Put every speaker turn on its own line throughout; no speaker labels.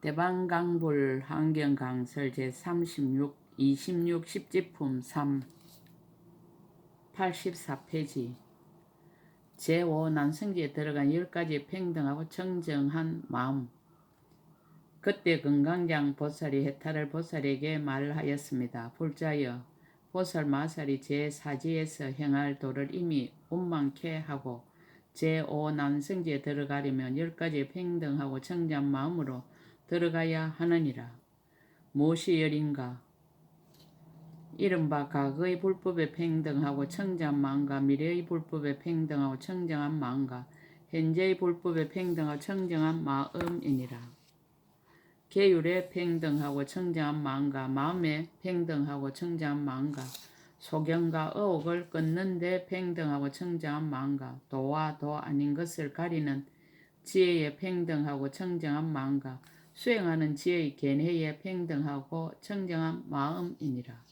대방강불 환경강설 제36 26 10지품 3 84페이지 제5 난성기에 들어간 10가지 평등하고 청정한 마음 그때 금강장 보살이 해탈을 보살에게 말하였습니다. 불자여 보살 마살이 제4지에서 행할 도를 이미 운만케 하고 제5 난성지에 들어가려면 10가지 평등하고 청정한 마음으로 들어가야 하느니라. 무엇이 열인가? 이른바 과거의 불법에 평등하고 청정한 마음과 미래의 불법에 평등하고 청정한 마음과 현재의 불법에 평등하고 청정한 마음이니라. 계율에 평등하고 청정한 마음과 마음에 평등하고 청정한 마음과 소경과 의혹을 끊는 데 평등하고 청정한 마음과 도와 도 아닌 것을 가리는 지혜에 평등하고 청정한 마음과 수행하는 지혜의 견해에 평등하고 청정한 마음이니라.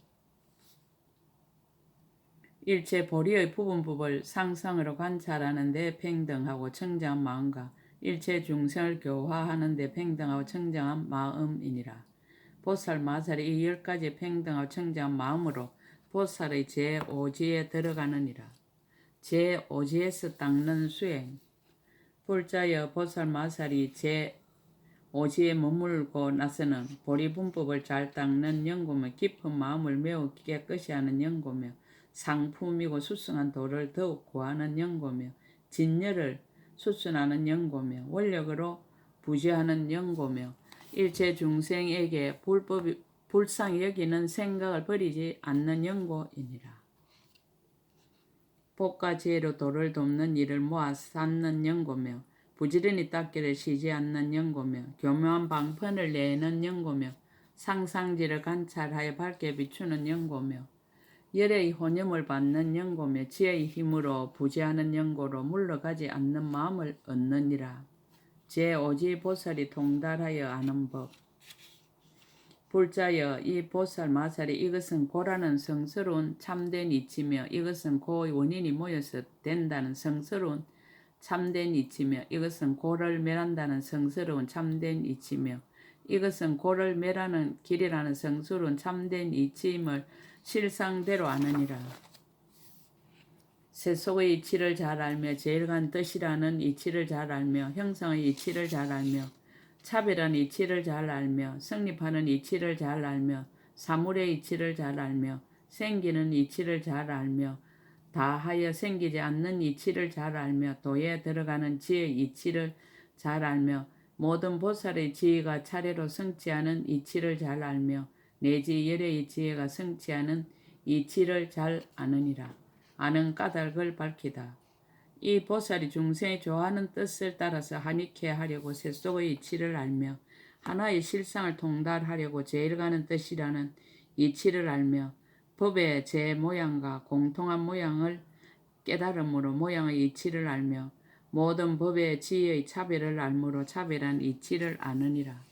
일체 보리의 부분법을 상상으로 관찰하는 데 평등하고 청정한 마음과 일체 중생을 교화하는 데 평등하고 청정한 마음이니라. 보살 마살이 이열 가지 평등하고 청정한 마음으로 보살의 제5지에 들어가느니라. 제5지에서 닦는 수행 불자여 보살 마살이 제 5지에 머물고 나서는 보리분법을 잘 닦는 연구며 깊은 마음을 매우 깨끗이 하는 연구며 상품이고 수승한 도를 더욱 구하는 연고며 진열을 수순하는 연고며 원력으로 부지하는 연고며 일체 중생에게 불법 불쌍히 여기는 생각을 버리지 않는 연고이니라. 복과 지혜로 도를 돕는 일을 모아 쌓는 연고며 부지런히 닦기를 쉬지 않는 연고며 교묘한 방편을 내는 연고며 상상지를 관찰하여 밝게 비추는 연고며 열의 혼념을 받는 연고며 지혜의 힘으로 부재하는 연고로 물러가지 않는 마음을 얻느니라. 제5지 보살이 통달하여 아는 법. 불자여 이 보살 마살이 이것은 고라는 성스러운 참된 이치며 이것은 고의 원인이 모여서 된다는 성스러운 참된 이치며 이것은 고를 멸한다는 성스러운 참된 이치며 이것은 고를 멸하는 길이라는 성스러운 참된 이치임을 실상대로 아느니라. 세속의 이치를 잘 알며 제일간 뜻이라는 이치를 잘 알며 형성의 이치를 잘 알며 차별한 이치를 잘 알며 성립하는 이치를 잘 알며 사물의 이치를 잘 알며 생기는 이치를 잘 알며 다하여 생기지 않는 이치를 잘 알며 도에 들어가는 지의 이치를 잘 알며 모든 보살의 지혜가 차례로 성취하는 이치를 잘 알며 내지 열의 지혜가 성취하는 이치를 잘 아느니라. 아는 까닭을 밝히다. 이 보살이 중생이 좋아하는 뜻을 따라서 한익해 하려고 세속의 이치를 알며 하나의 실상을 통달하려고 제일 가는 뜻이라는 이치를 알며 법의 제 모양과 공통한 모양을 깨달음으로 모양의 이치를 알며 모든 법의 지혜의 차별을 알므로 차별한 이치를 아느니라.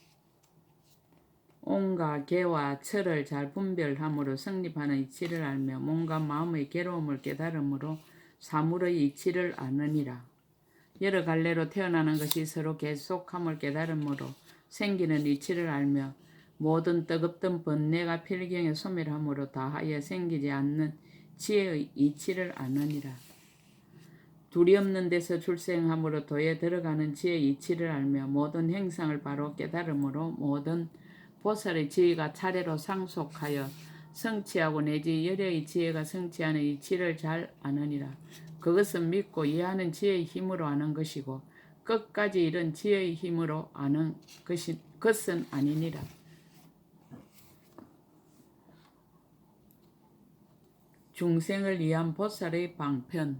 온과 개와 철을 잘 분별함으로 성립하는 이치를 알며 몸과 마음의 괴로움을 깨달음으로 사물의 이치를 아느니라. 여러 갈래로 태어나는 것이 서로 계속함을 깨달음으로 생기는 이치를 알며 모든 뜨겁던 번뇌가 필경에 소멸함으로 다하여 생기지 않는 지혜의 이치를 아느니라. 없는 데서 출생함으로 도에 들어가는 지혜의 이치를 알며 모든 행상을 바로 깨달음으로 모든 보살의 지혜가 차례로 상속하여 성취하고 내지 열의 지혜가 성취하는 이치를 잘 아느니라. 그것은 믿고 이해하는 지혜의 힘으로 아는 것이고 끝까지 이런 지혜의 힘으로 아는 것이 것은 아니니라. 중생을 위한 보살의 방편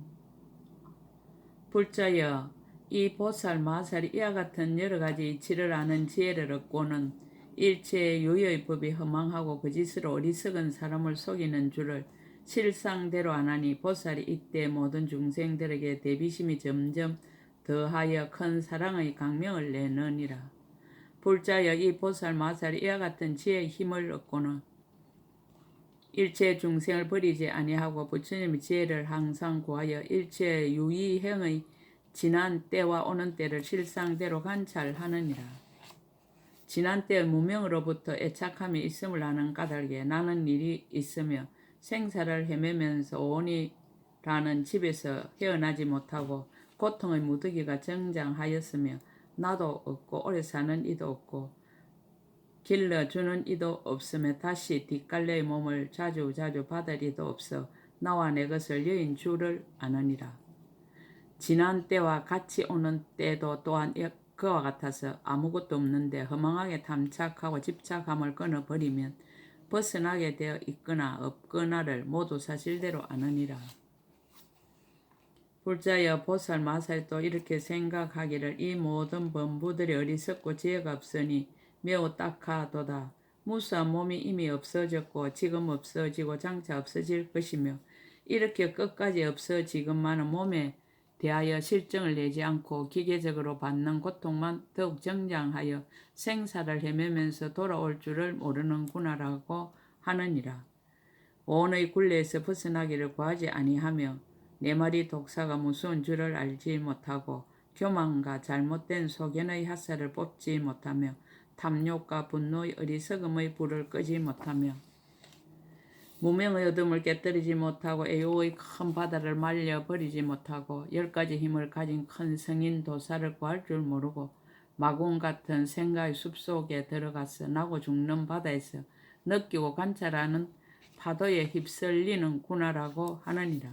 불자여 이 보살 마살이 이와 같은 여러 가지 이치를 아는 지혜를 얻고는 일체의 유의 법이 허망하고 거짓으로 어리석은 사람을 속이는 줄을 실상대로 안 하니 보살이 이때 모든 중생들에게 대비심이 점점 더하여 큰 사랑의 강명을 내느니라. 불자여 이 보살 마살이 이와 같은 지혜의 힘을 얻고는 일체 중생을 버리지 아니하고 부처님의 지혜를 항상 구하여 일체 유의행의 지난 때와 오는 때를 실상대로 관찰하느니라. 지난 때의 무명으로부터 애착함이 있음을 아는 까닭에 나는 일이 있으며 생사를 헤매면서 오니라는 집에서 헤어나지 못하고 고통의 무더기가 정장하였으며 나도 없고 오래 사는 이도 없고 길러주는 이도 없으며 다시 뒷갈래의 몸을 자주 자주 받을 이도 없어 나와 내 것을 여인 줄을 아느니라. 지난 때와 같이 오는 때도 또한 이- 그와 같아서 아무것도 없는데 허망하게 탐착하고 집착함을 끊어버리면 벗어나게 되어 있거나 없거나를 모두 사실대로 아느니라. 불자여 보살 마살도 이렇게 생각하기를 이 모든 범부들이 어리석고 지혜가 없으니 매우 딱하도다. 무수한 몸이 이미 없어졌고 지금 없어지고 장차 없어질 것이며 이렇게 끝까지 없어지건만은 몸에 대하여 실정을 내지 않고 기계적으로 받는 고통만 더욱 정장하여 생사를 헤매면서 돌아올 줄을 모르는구나라고 하느니라. 원의 굴레에서 벗어나기를 구하지 아니하며 내 말이 독사가 무서운 줄을 알지 못하고 교만과 잘못된 소견의 핫살을 뽑지 못하며 탐욕과 분노의 어리석음의 불을 끄지 못하며 무명의 어둠을 깨뜨리지 못하고 애호의 큰 바다를 말려 버리지 못하고 열 가지 힘을 가진 큰 성인 도사를 구할 줄 모르고 마공 같은 생각의 숲속에 들어가서 나고 죽는 바다에서 느끼고 관찰하는 파도에 휩쓸리는 구나라고 하느니라.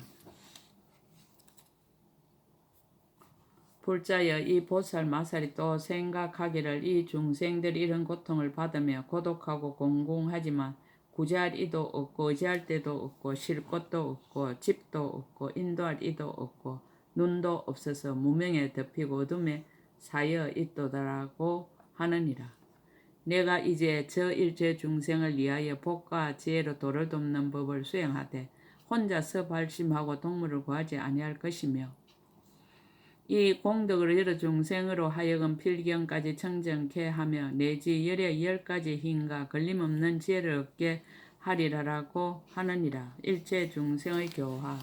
불자여 이 보살 마살이 또 생각하기를 이 중생들이 이런 고통을 받으며 고독하고 공공하지만 구제할 이도 없고 의지할 데도 없고 쉴 곳도 없고 집도 없고 인도할 이도 없고 눈도 없어서 무명에 덮이고 어둠에 사여 있도다라고 하느니라. 내가 이제 저 일체 중생을 위하여 복과 지혜로 도를 돕는 법을 수행하되 혼자서 발심하고 동물을 구하지 아니할 것이며 이 공덕을 여러 중생으로 하여금 필경까지 청정케 하며 내지 열의 열 가지 힘과 걸림없는 지혜를 얻게 하리라라고 하느니라. 일체 중생의 교화.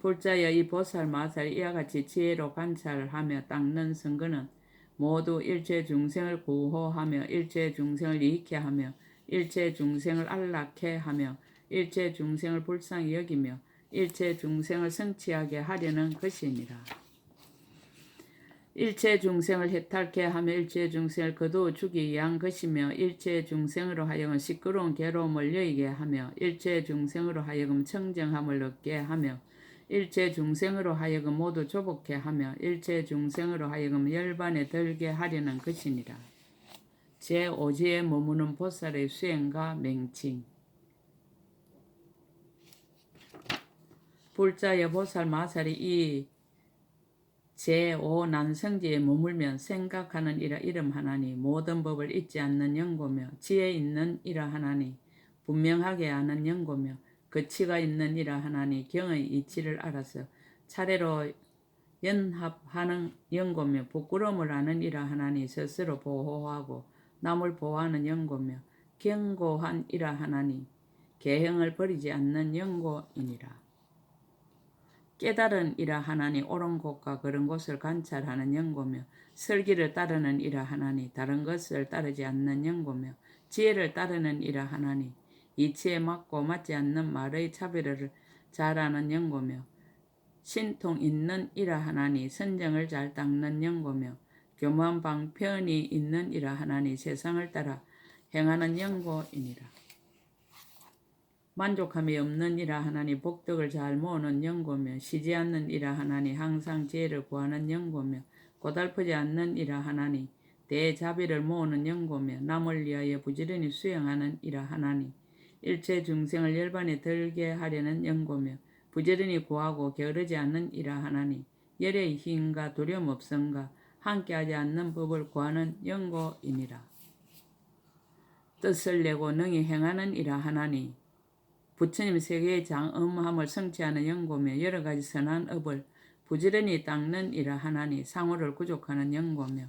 불자여 이 보살 마살 이와 같이 지혜로 관찰하며 닦는 선거는 모두 일체 중생을 구호하며 일체 중생을 이익케 하며 일체 중생을 안락케 하며 일체 중생을 불쌍히 여기며 일체 중생을 성취하게 하려는 것이니라. 일체 중생을 해탈케 하며 일체 중생을 거두어 주기 위한 것이며 일체 중생으로 하여금 시끄러운 괴로움을 여의게 하며 일체 중생으로 하여금 청정함을 얻게 하며 일체 중생으로 하여금 모두 조복케 하며 일체 중생으로 하여금 열반에 들게 하려는 것이니라. 제5지에 머무는 보살의 수행과 맹칭 불자의 보살 마살이 이 제5 난성지에 머물면 생각하는 이라 이름 하나니 모든 법을 잊지 않는 영고며 지혜 있는 이라 하나니 분명하게 아는 영고며 거치가 있는 이라 하나니 경의 이치를 알아서 차례로 연합하는 영고며 부끄러움을 아는 이라 하나니 스스로 보호하고 남을 보호하는 영고며 경고한 이라 하나니 계형을 버리지 않는 영고이니라. 깨달은 이라 하나니 옳은 곳과 그른 곳을 관찰하는 영고며 설기를 따르는 이라 하나니 다른 것을 따르지 않는 영고며 지혜를 따르는 이라 하나니 이치에 맞고 맞지 않는 말의 차별을 잘하는 영고며 신통 있는 이라 하나니 선정을 잘 닦는 영고며 교만 방편이 있는 이라 하나니 세상을 따라 행하는 영고이니라. 만족함이 없는 이라 하나니 복덕을 잘 모으는 영고며 쉬지 않는 이라 하나니 항상 지혜를 구하는 영고며 고달프지 않는 이라 하나니 대자비를 모으는 영고며 남을 위하여 부지런히 수행하는 이라 하나니 일체 중생을 열반에 들게 하려는 영고며 부지런히 구하고 게으르지 않는 이라 하나니 열의 힘과 두려움 없음과 함께하지 않는 법을 구하는 영고이니라. 뜻을 내고 능히 행하는 이라 하나니 부처님 세계의 장엄함을 성취하는 영고며 여러 가지 선한 업을 부지런히 닦는 이라 하나니 상호를 구족하는 영고며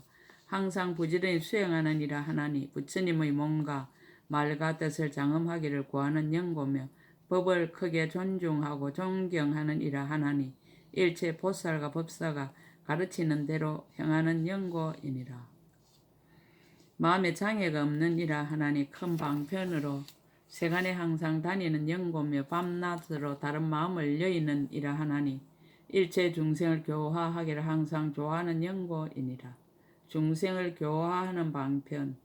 항상 부지런히 수행하는 이라 하나니 부처님의 몸과 말과 뜻을 장엄하기를 구하는 영고며 법을 크게 존중하고 존경하는 이라 하나니 일체 보살과 법사가 가르치는 대로 행하는 영고이니라. 마음에 장애가 없는 이라 하나니 큰 방편으로 세간에 항상 다니는 영고며 밤낮으로 다른 마음을 여의는 이라 하나니 일체 중생을 교화하기를 항상 좋아하는 영고이니라. 중생을 교화하는 방편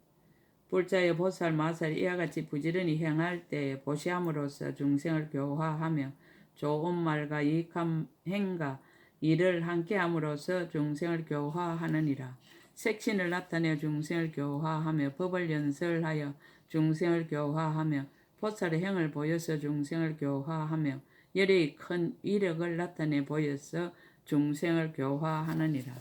불자의 보살 마살 이와 같이 부지런히 행할 때에 보시함으로써 중생을 교화하며 좋은 말과 이익한 행과 일을 함께함으로써 중생을 교화하느니라. 색신을 나타내 중생을 교화하며 법을 연설하여 중생을 교화하며 보살의 행을 보여서 중생을 교화하며 열의 큰 위력을 나타내 보여서 중생을 교화하느니라.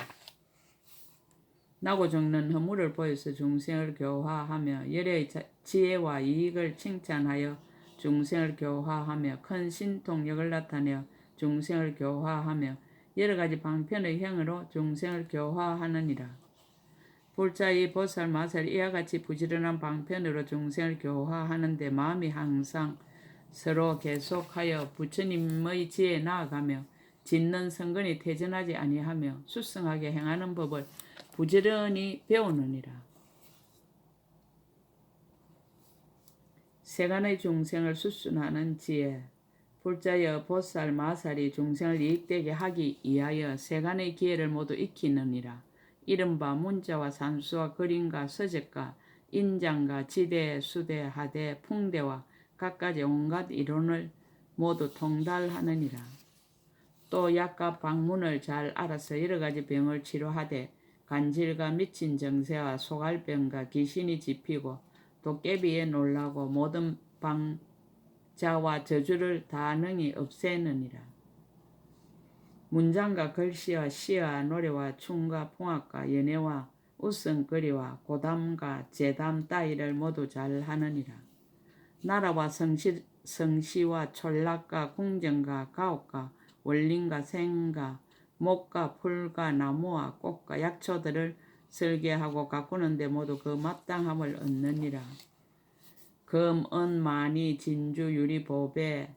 나고 적는 허물을 보여서 중생을 교화하며 열의 자- 지혜와 이익을 칭찬하여 중생을 교화하며 큰 신통력을 나타내어 중생을 교화하며 여러 가지 방편의 행으로 중생을 교화하느니라. 불자의 보살 마살 이와 같이 부지런한 방편으로 중생을 교화하는데 마음이 항상 서로 계속하여 부처님의 지에 나아가며 짓는 성근이 퇴전하지 아니하며 수승하게 행하는 법을 부지런히 배우느니라. 세간의 중생을 수순하는 지혜 불자여 보살 마살이 중생을 이익되게 하기 위하여 세간의 기회를 모두 익히느니라. 이른바 문자와 산수와 그림과 서적과 인장과 지대, 수대, 하대, 풍대와 갖가지 온갖 이론을 모두 통달하느니라. 또 약과 방문을 잘 알아서 여러 가지 병을 치료하되 간질과 미친 정세와 소갈병과 귀신이 집히고 도깨비에 놀라고 모든 방자와 저주를 다 능히 없애느니라. 문장과 글씨와 시와 노래와 춤과 풍악과 연애와 웃음거리와 고담과 재담 따위를 모두 잘 하느니라. 나라와 성시, 성시와 촌락과 궁정과 가옥과 원림과 생과 목과 풀과 나무와 꽃과 약초들을 설계하고 가꾸는데 모두 그 마땅함을 얻느니라. 금, 은, 마니, 진주, 유리, 보배,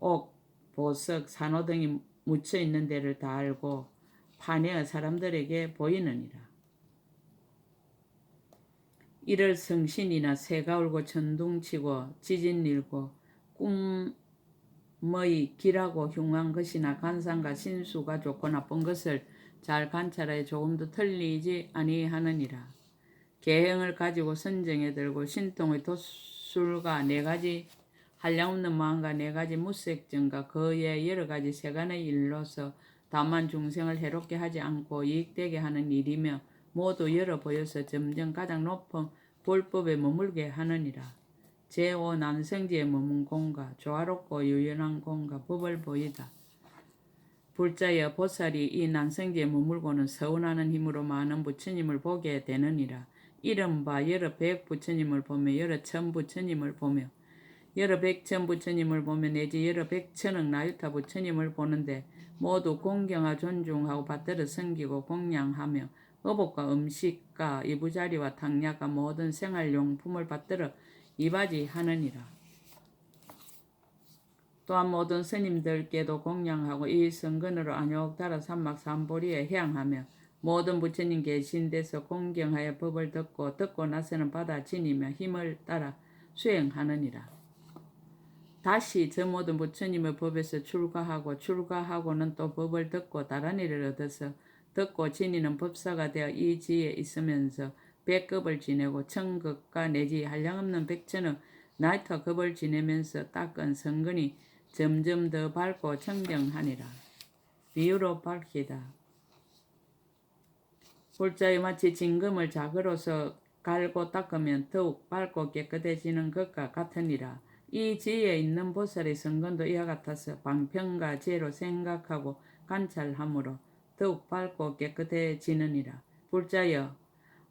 옥, 보석, 산호 등이 묻혀 있는 데를 다 알고 판의 사람들에게 보이느니라. 이를 성신이나 새가 울고 천둥치고 지진 일고 꿈의 길하고 흉한 것이나 간상과 신수가 좋고 나쁜 것을 잘 관찰하여 조금도 틀리지 아니하느니라. 계행을 가지고 선정에 들고 신통의 도술과 네 가지 한량없는 마음과 네 가지 무색증과 그의 여러 가지 세간의 일로서 다만 중생을 해롭게 하지 않고 이익되게 하는 일이며 모두 열어 보여서 점점 가장 높은 불법에 머물게 하느니라. 제5 난성지에 머문 공과 조화롭고 유연한 공과 법을 보이다. 불자여 보살이 이 난성지에 머물고는 서운하는 힘으로 많은 부처님을 보게 되느니라. 이른바 여러 백 부처님을 보며 여러 천 부처님을 보며 여러 백천 부처님을 보며 내지 여러 백천억 나유타 부처님을 보는데 모두 공경하 존중하고 받들어 섬기고 공양하며 어복과 음식과 이부자리와 탕약과 모든 생활용품을 받들어 이바지 하느니라. 또한 모든 스님들께도 공양하고 이 성근으로 안욕 따라 삼막 삼보리에 향하며 모든 부처님 계신 데서 공경하여 법을 듣고 듣고 나서는 받아 지니며 힘을 따라 수행하느니라. 다시 저 모든 부처님의 법에서 출가하고 출가하고는 또 법을 듣고 다른 일을 얻어서 듣고 지니는 법사가 되어 이 지에 있으면서 백급을 지내고 천급과 내지 한량없는 백천의 나이터 급을 지내면서 닦은 성근이 점점 더 밝고 청정하니라. 비유로 밝히다. 불자의 마치 진금을 자그로서 갈고 닦으면 더욱 밝고 깨끗해지는 것과 같으니라. 이 지혜에 있는 보살의 성근도 이와 같아서 방편과 지혜로 생각하고 관찰함으로 더욱 밝고 깨끗해지느니라. 불자여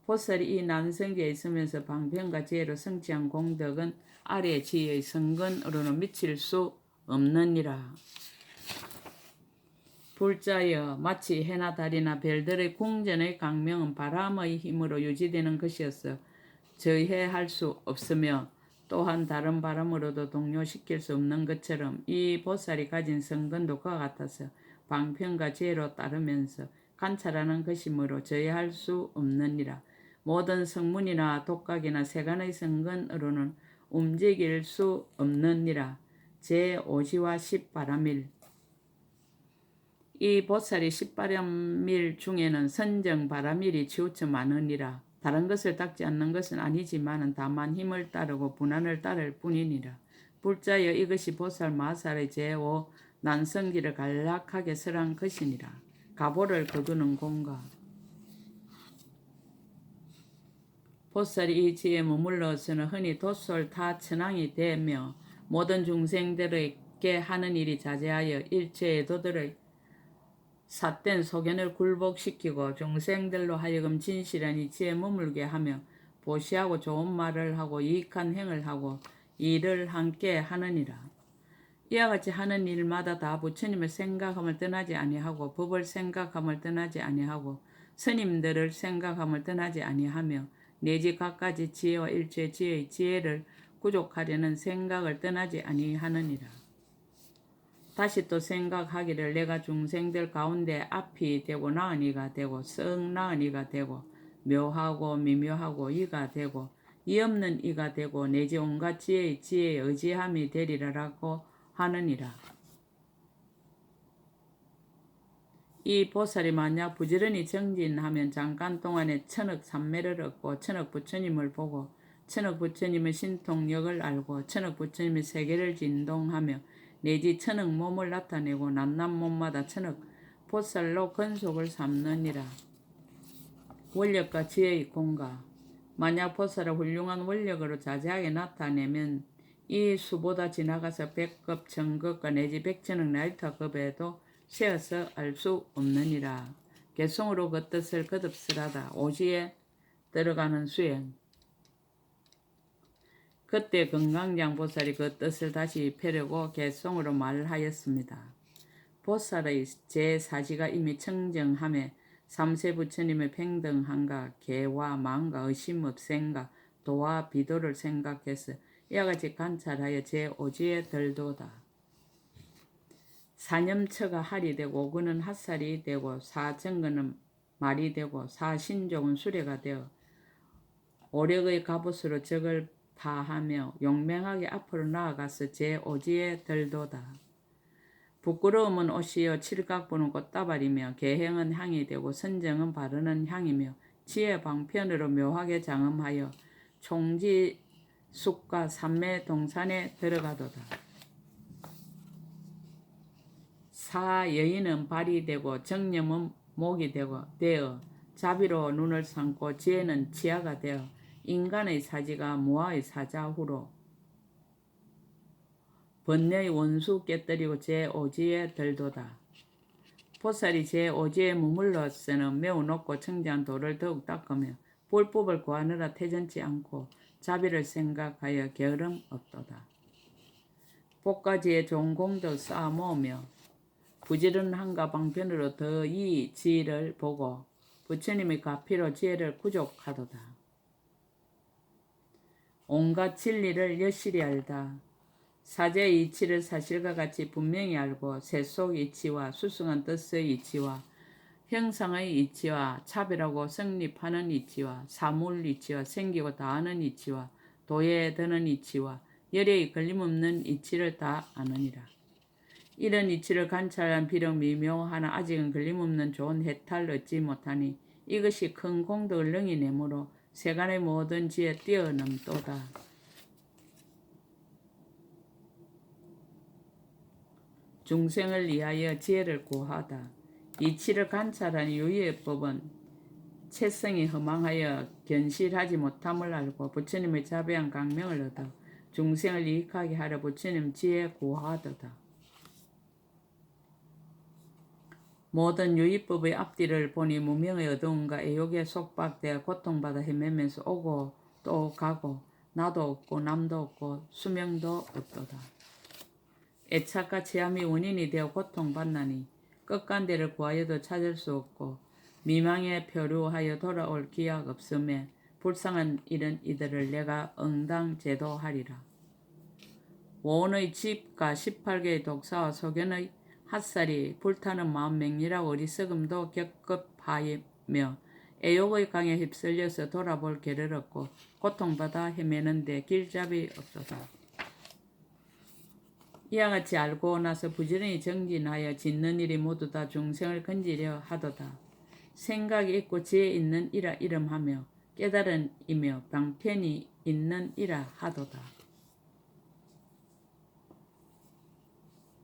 보살이 이 난성지에 있으면서 방편과 지혜로 성취한 공덕은 아래 지혜의 성근으로는 미칠 수 없느니라. 불자여 마치 해나 달이나 별들의 궁전의 강명은 바람의 힘으로 유지되는 것이었어 저해할 수 없으며 또한 다른 바람으로도 동요시킬 수 없는 것처럼 이 보살이 가진 성근도 그와 같아서 방편과 지혜로 따르면서 관찰하는 것이므로 저해할 수 없느니라. 모든 성문이나 독각이나 세간의 성근으로는 움직일 수 없느니라. 제5지와 10바람일 이 보살이 10바람일 중에는 선정 바람일이 치우쳐 많으니라. 다른 것을 닦지 않는 것은 아니지만 다만 힘을 따르고 분한을 따를 뿐이니라. 불자여 이것이 보살 마살의 제5 난성기를 간략하게 설한 것이니라. 가보를 거두는 공가. 보살이 이 지에 머물러서는 흔히 도솔 타 천왕이 되며 모든 중생들에게 하는 일이 자제하여 일체의 도들의 삿된 소견을 굴복시키고 중생들로 하여금 진실한 이치에 머물게 하며 보시하고 좋은 말을 하고 유익한 행을 하고 일을 함께 하느니라. 이와 같이 하는 일마다 다 부처님을 생각함을 떠나지 아니하고 법을 생각함을 떠나지 아니하고 스님들을 생각함을 떠나지 아니하며 내지 갖가지 지혜와 일체 지혜의 지혜를 구족하려는 생각을 떠나지 아니하느니라. 다시 또 생각하기를 내가 중생들 가운데 앞이 되고 나은이가 되고 썩 나은이가 되고 묘하고 미묘하고 이가 되고 이 없는 이가 되고 내지 온갖 지혜의 지혜의 의지함이 되리라라고 하느니라. 이 보살이 만약 부지런히 정진하면 잠깐 동안에 천억 삼매를 얻고 천억 부처님을 보고 천억 부처님의 신통력을 알고 천억 부처님의 세계를 진동하며 내지 천억 몸을 나타내고 남남 몸마다 천억 보살로 건속을 삼느니라. 원력과 지혜의 공가 만약 보살을 훌륭한 원력으로 자세하게 나타내면 이 수보다 지나가서 백급, 천급과 내지 백천억 나이터급에도 세어서 알 수 없느니라. 개성으로 그 뜻을 거듭스라다. 오지에 들어가는 수행. 그때 건강장 보살이 그 뜻을 다시 펴려고 개성으로 말하였습니다. 보살의 제4지가 이미 청정함에 삼세 부처님의 평등함과 개와 망과 의심 없생과 도와 비도를 생각해서 이와 같이 관찰하여 제5지에 들도다. 사념처가 할이 되고 오근은 핫살이 되고 사정근은 말이 되고 사신종은 수레가 되어 오력의 갑옷으로 적을 파하며 용맹하게 앞으로 나아가서 제5지에 들도다. 부끄러움은 옷이요 칠각보는 꽃다발이며 계행은 향이 되고 선정은 바르는 향이며 지혜 방편으로 묘하게 장엄하여 총지 숲과 산매 동산에 들어가도다. 사 여인은 발이 되고 정념은 목이 되고 되어 자비로 눈을 삼고 지혜는 치아가 되어 인간의 사지가 무아의 사자후로 번뇌의 원수 깨뜨리고 제 오지에 들도다. 보살이 제 오지에 머물러서는 매우 높고 청정한 돌을 더욱 닦으며 불법을 구하느라 태전치 않고 자비를 생각하여 게으름 없도다. 복가지에 좋은 공도 쌓아 모으며 부지런함과 방편으로 더 이 지혜를 보고 부처님의 가피로 지혜를 구족하도다. 온갖 진리를 여실히 알다. 사제의 이치를 사실과 같이 분명히 알고 세속 이치와 수승한 뜻의 이치와 형상의 이치와 차별하고 성립하는 이치와 사물 이치와 생기고 다하는 이치와 도에 드는 이치와 열애의 걸림없는 이치를 다 아느니라. 이런 이치를 관찰한 비록 미묘하나 아직은 걸림없는 좋은 해탈 얻지 못하니 이것이 큰 공덕을 능히 내므로 세간의 모든 지에 뛰어넘도다. 중생을 위하여 지혜를 구하다. 이치를 관찰한 유의의 법은 채성이 허망하여 견실하지 못함을 알고 부처님의 자비한 강명을 얻어 중생을 이익하게 하려 부처님 지혜 구하도다. 모든 유의법의 앞뒤를 보니 무명의 어두움과 애욕에 속박되어 고통받아 헤매면서 오고 또 가고 나도 없고 남도 없고 수명도 없도다. 애착과 체함이 원인이 되어 고통받나니 끝간대를 구하여도 찾을 수 없고 미망에 표류하여 돌아올 기약 없음에 불쌍한 이런 이들을 내가 응당 제도하리라. 원의 집과 18개의 독사와 소견의 핫살이 불타는 마음 맹렬하고 어리석음도 겪급하며 애욕의 강에 휩쓸려서 돌아볼 길을 얻고 고통받아 헤매는데 길잡이 없도다. 이와 같이 알고 나서 부지런히 정진하여 짓는 일이 모두 다 중생을 건지려 하도다. 생각이 있고 지혜 있는 이라 이름하며 깨달은 이며 방편이 있는 이라 하도다.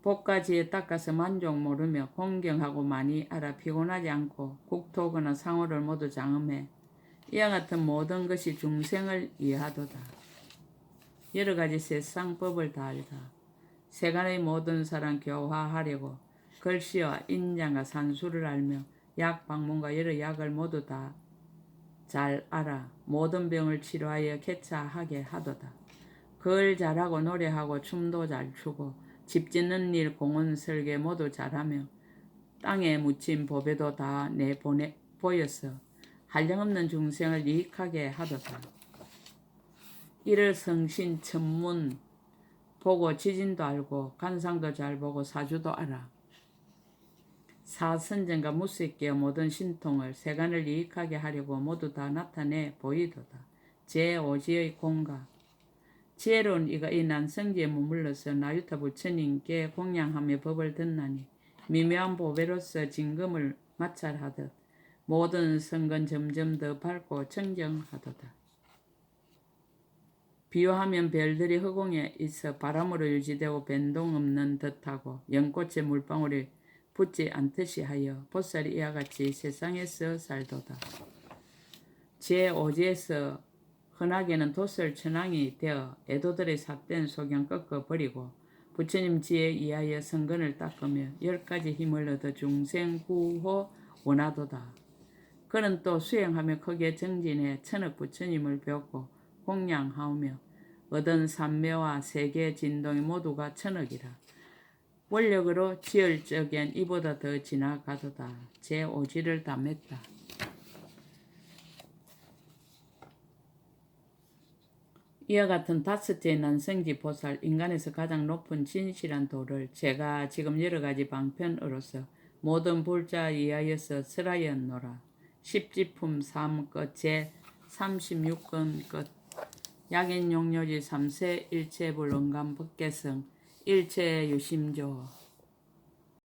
복가지에 닦아서 만족 모르며 공경하고 많이 알아 피곤하지 않고 국토거나 상호를 모두 장엄해 이와 같은 모든 것이 중생을 이해하도다. 여러 가지 세상 법을 다 알다. 세간의 모든 사람 교화하려고 글씨와 인장과 산수를 알며 약 방문과 여러 약을 모두 다 잘 알아 모든 병을 치료하여 쾌차하게 하도다. 글 잘하고 노래하고 춤도 잘 추고 집 짓는 일 공원 설계 모두 잘하며 땅에 묻힌 보배도 다 내보내 보였어 한량없는 중생을 유익하게 하도다. 이를 성신 천문 보고 지진도 알고 간상도 잘 보고 사주도 알아. 사선전과 무색기와 모든 신통을 세간을 유익하게 하려고 모두 다 나타내 보이도다. 제5지의 공가 지혜로운 이가 이 난성지에 머물러서 나유타 부처님께 공양하며 법을 듣나니 미묘한 보배로서 진금을 마찰하듯 모든 성근 점점 더 밝고 청정하도다. 비유하면 별들이 허공에 있어 바람으로 유지되고 변동 없는 듯하고 연꽃의 물방울이 붙지 않듯이 하여 보살이 이와 같이 세상에서 살도다. 제5지에서 흔하게는 도설 천왕이 되어 애도들의 삿된 소경 꺾어 버리고 부처님 지혜에 의하여 성근을 닦으며 열 가지 힘을 얻어 중생 구호 원하도다. 그는 또 수행하며 크게 정진해 천억 부처님을 배웠고 공양하오며 얻은 삼매와 세계 진동이 모두가 천억이라. 원력으로 지을 적엔 이보다 더 지나가도다. 제 오지를 다 맺다. 이와 같은 다섯째 난성지 보살 인간에서 가장 높은 진실한 도를 제가 지금 여러 가지 방편으로서 모든 불자에 의하여서 설하였노라. 십지품 3끝 제 36권 끝 약인 용료지 3세 일체불 원감 법계성 일체 유심조